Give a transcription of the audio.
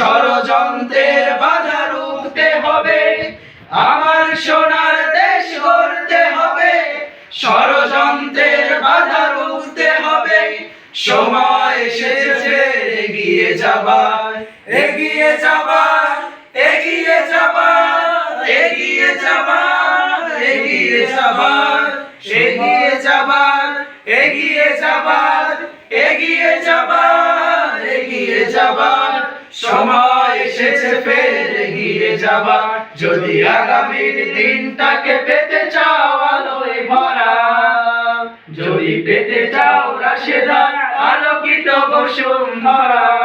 ষড়যন্ত্রের বাধা রুখতে হবে। আমার সোনার দেশ গড়তে হবে। ষড়যন্ত্রের বাধা রুখতে হবে। সময় এসেছে, এগিয়ে যাবার এগিয়ে যাবার এগিয়ে যাবার এগিয়ে যাবার এগিয়ে যাবার এগিয়ে যাবার এগিয়ে যাবার সময় এসেছে ফের এগিয়ে যাবার। যদি আগামীর দিনটাকে পেতে চাও আলোয় ভরা, যদি পেতে চাও রাশেদার, আলোকিত বসুন্ধরা